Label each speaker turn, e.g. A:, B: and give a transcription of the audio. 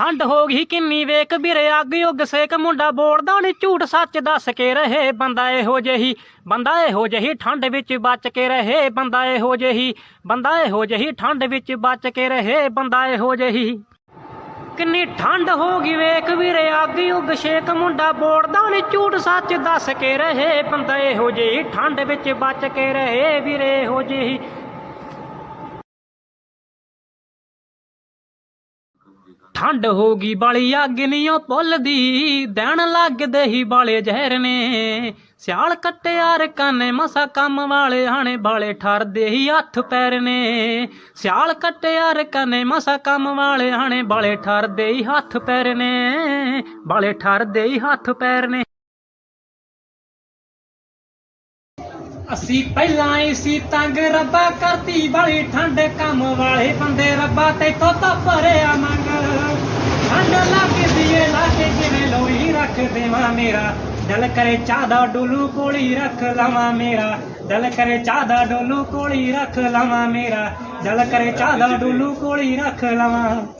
A: ਠੰਡ ਹੋ ਗਈ ਕਿੰਨੀ ਵੇਖ ਵੀਰੇ, ਅੱਗ ਉੱਗ ਸੇਕ ਮੁੰਡਾ ਬੋਲਦਾ ਨੀ, ਝੂਠ ਸੱਚ ਦੱਸ ਕੇ ਰਹੇ ਬੰਦਾ ਇਹੋ ਜਿਹੀ, ਬੰਦਾ ਇਹੋ ਜਿਹੀ ਠੰਡ ਵਿੱਚ ਬਚ ਕੇ ਰਹੇ ਬੰਦਾ ਇਹੋ ਜਿਹੀ, ਬੰਦਾ ਇਹੋ ਜਿਹੀ ਠੰਡ ਵਿੱਚ ਬਚ ਕੇ ਰਹੇ ਬੰਦਾ ਇਹੋ ਜਿਹੀ। ਕਿੰਨੀ ਠੰਡ ਹੋ ਗਈ ਵੇਖ ਵੀਰੇ, ਅੱਗ ਉੱਗ ਸੇਕ ਮੁੰਡਾ ਬੋਲਦਾ ਨੀ, ਝੂਠ ਸੱਚ ਦੱਸ ਕੇ ਰਹੇ ਬੰਦਾ ਇਹੋ ਜਿਹੀ ਠੰਡ ਵਿੱਚ ਬਚ ਕੇ ਰਹੇ ਵੀਰੇ, ਇਹੋ ਜਿਹੀ। ਠੰਡ ਹੋ ਗਈ, ਬਾਲੀ ਅੱਗ ਨੀ ਉਹ ਭੁੱਲਦੀ। ਦੇਣ ਲੱਗਦੇ ਹੀ ਬਾਲੇ ਜ਼ਹਿਰ ਨੇ। ਸਿਆਲ ਕੱਟਿਆਰ ਕਾਨੇ ਮਸਾ ਕੰਮ ਵਾਲੇ ਹਾਣੇ ਬਾਲੇ ਠਰਦੇ ਹੀ ਹੱਥ ਪੈਰ ਨੇ। ਸਿਆਲ ਕੱਟਿਆਰ ਕਾਨੇ ਮਸਾ ਕੰਮ ਵਾਲੇ ਹਾਣੇ ਬਾਲੇ ਠਰਦੇ ਹੀ ਹੱਥ ਪੈਰ ਨੇ। ਬਾਲੇ ਠਰਦੇ ਹੀ ਹੱਥ ਪੈਰ ਨੇ। ਅਸੀਂ ਪਹਿਲਾਂ ਹੀ ਸੀ ਤੰਗ ਰੱਬਾ, ਕਰਤੀ ਬੜੀ ਠੰਡ, ਕੰਮ ਵਾਲੇ ਬੰਦੇ ਰੱਬਾ, ਤੇਥੋਂ ਤਾਂ ਭਰਿਆ ਮੰਗ। ਠੰਡ ਲੱਗਦੀ ਏ ਲਾਗੇ ਕਿਵੇਂ ਲੋਈ ਰੱਖ ਦੇਵਾਂ ਮੇਰਾ? ਦਿਲ ਕਰੇ ਚਾਹ ਦਾ ਡੋਲੂ ਕੋਲੀ ਰੱਖ ਲਵਾਂ ਮੇਰਾ। ਦਿਲ ਕਰੇ ਚਾਹ ਦਾ ਡੋਲੂ ਕੋਲੀ ਰੱਖ ਲਵਾਂ ਮੇਰਾ। ਦਿਲ ਕਰੇ ਚਾਹ ਦਾ ਡੋਲੂ ਕੋਲੀ ਰੱਖ ਲਵਾਂ।